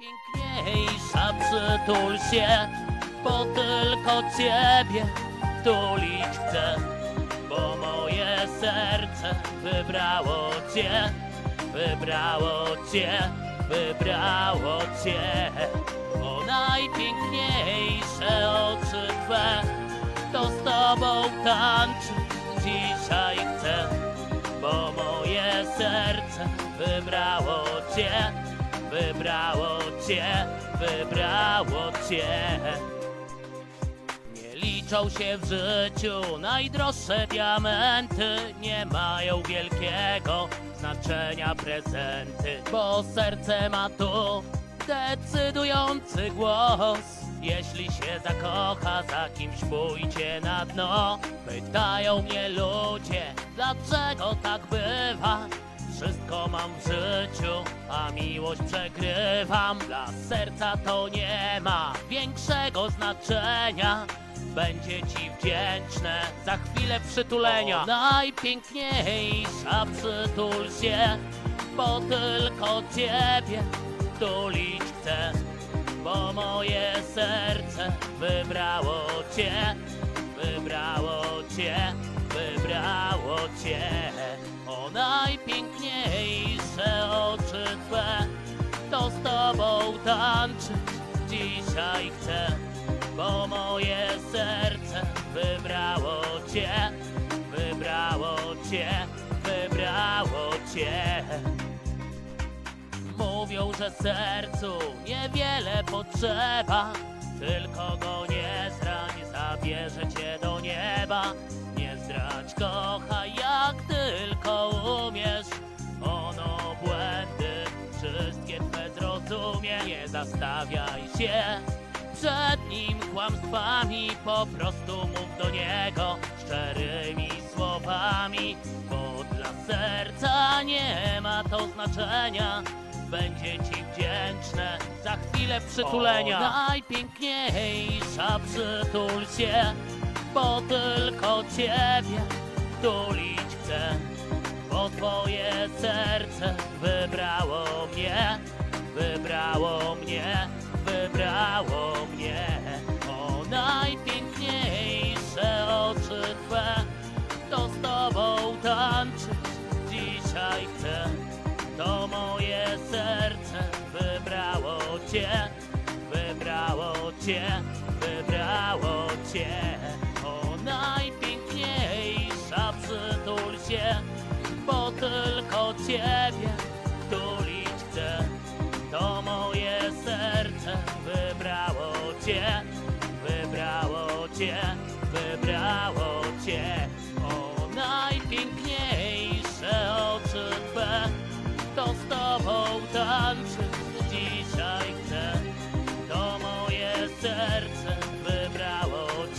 Najpiękniejsza przytul się, bo tylko ciebie tulić chcę, bo moje serce wybrało cię, wybrało cię, wybrało cię. O najpiękniejsze oczy twe, to z tobą tańczyć dzisiaj chcę, bo moje serce wybrało cię, wybrało cię, wybrało cię. Nie liczą się w życiu najdroższe diamenty, nie mają wielkiego znaczenia prezenty, bo serce ma tu decydujący głos. Jeśli się zakocha, za kimś pójdzie na dno. Pytają mnie ludzie, dlaczego tak bywa? Wszystko mam w życiu, a miłość przegrywam. Dla serca to nie ma większego znaczenia. Będzie ci wdzięczne za chwilę przytulenia. O, najpiękniejsza przytul się, bo tylko ciebie tulić chcę. Bo moje serce wybrało cię, wybrało cię, cię. O najpiękniejsze oczy twe, to z tobą tańczyć dzisiaj chcę. Bo moje serce wybrało cię, wybrało cię, wybrało cię. Mówią, że sercu niewiele potrzeba, tylko go nie zrań, zabierze cię do nieba. Nie zdrać, kochaj zastawiaj się przed nim kłamstwami, po prostu mów do niego szczerymi słowami, bo dla serca nie ma to znaczenia. Będzie ci wdzięczne za chwilę przytulenia. O, najpiękniejsza przytul się, bo tylko ciebie tulić chcę. Bo twoje serce wybrało mnie, wybrało cię. O najpiękniejsza przytul się, bo tylko ciebie tulić chcę. To moje serce wybrało cię, wybrało cię,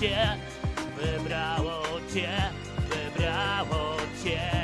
cię, wybrało cię, wybrało cię.